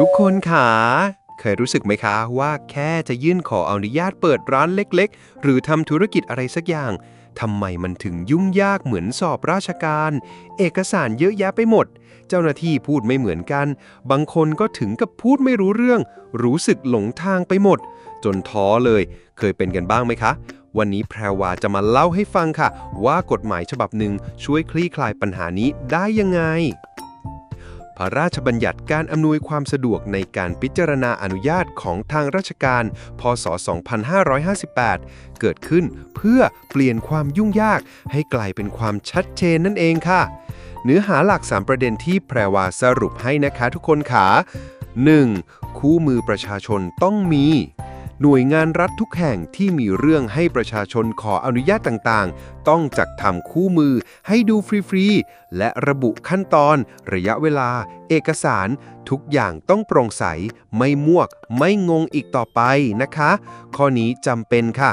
ทุกคนขาเคยรู้สึกไหมคะว่าแค่จะยื่นขออนุญาตเปิดร้านเล็ก ๆ หรือทำธุรกิจอะไรสักอย่างทำไมมันถึงยุ่งยากเหมือนสอบราชการ เอกสารเยอะแยะไปหมด เจ้าหน้าที่พูดไม่เหมือนกัน บางคนก็ถึงกับพูดไม่รู้เรื่อง รู้สึกหลงทางไปหมด จนท้อเลย เคยเป็นกันบ้างไหมคะ วันนี้แพรวาจะมาเล่าให้ฟังค่ะ ว่ากฎหมายฉบับหนึ่งช่วยคลี่คลายปัญหานี้ได้ยังไง พระราชบัญญัติการอำนวยความสะดวกในการพิจารณาอนุญาตของทางราชการ พศ 2558 เกิดขึ้นเพื่อเปลี่ยนความยุ่งยากให้กลายเป็นความชัดเจนนั่นเองค่ะ เนื้อหาหลัก 3 ประเด็นที่แพรวาสรุปให้นะคะทุกคนขา 1. คู่มือประชาชนต้องมี หน่วยงานรัฐทุกแห่งที่มีเรื่องให้ประชาชนขออนุญาตต่างๆ ต้องจัดทำคู่มือให้ดูฟรีๆ และระบุขั้นตอน ระยะเวลา เอกสาร ทุกอย่างต้องโปร่งใส ไม่มั่วกไม่งงอีกต่อไปนะคะ ข้อนี้จำเป็นค่ะ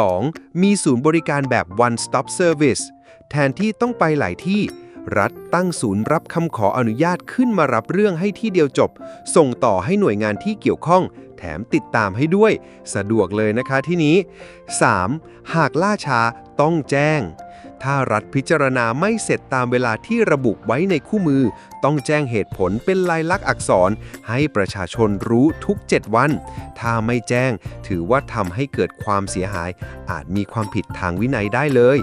2. มีศูนย์บริการแบบ one stop service แทนที่ต้องไปหลายที่ รัฐตั้งศูนย์รับคำขออนุญาตขึ้นมารับเรื่องให้ที่เดียวจบ ส่งต่อให้หน่วยงานที่เกี่ยวข้อง แถมติดตามให้ด้วย สะดวกเลยนะคะที่นี้ 3. หากล่าช้าต้องแจ้ง ถ้ารัฐพิจารณาไม่เสร็จตามเวลาที่ระบุไว้ในคู่มือ ต้องแจ้งเหตุผลเป็นลายลักษณ์อักษร ให้ประชาชนรู้ทุก 7 วัน ถ้าไม่แจ้งถือว่าทำให้เกิดความเสียหาย อาจมีความผิดทางวินัยได้เลย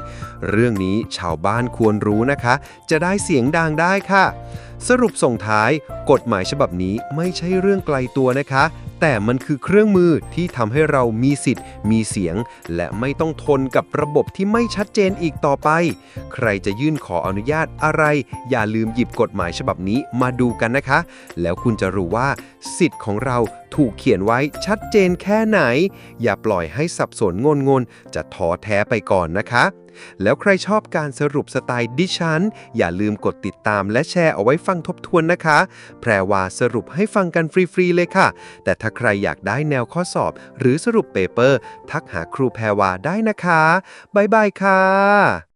เรื่องนี้ชาวบ้านควรรู้นะคะ จะได้เสียงดังได้ค่ะ สรุปส่งท้าย กฎหมายฉบับนี้ไม่ใช่เรื่องไกลตัวนะคะแต่มันคือเครื่องมือที่ทำให้เรามีสิทธิ์ มีเสียง และไม่ต้องทนกับระบบที่ไม่ชัดเจนอีกต่อไป ใครจะยื่นขออนุญาตอะไร อย่าลืมหยิบกฎหมายฉบับนี้มาดูกันนะคะ แล้วคุณจะรู้ว่า สิทธิ์ของเราถูกเขียนไว้ชัดเจนแค่ไหน อย่าปล่อยให้สับสนงนงนจะท้อแท้ไปก่อนนะคะ แล้วใครชอบการสรุปสไตล์ดิฉัน อย่าลืมกดติดตามและแชร์เอาไว้ฟังทบทวนนะคะ แพรวาสรุปให้ฟังกันฟรี ๆ เลยค่ะ แต่ถ้าใครอยากได้แนวข้อสอบ หรือสรุปเปเปอร์ ทักหาครูแพรวาได้นะคะ บ๊ายบายค่ะ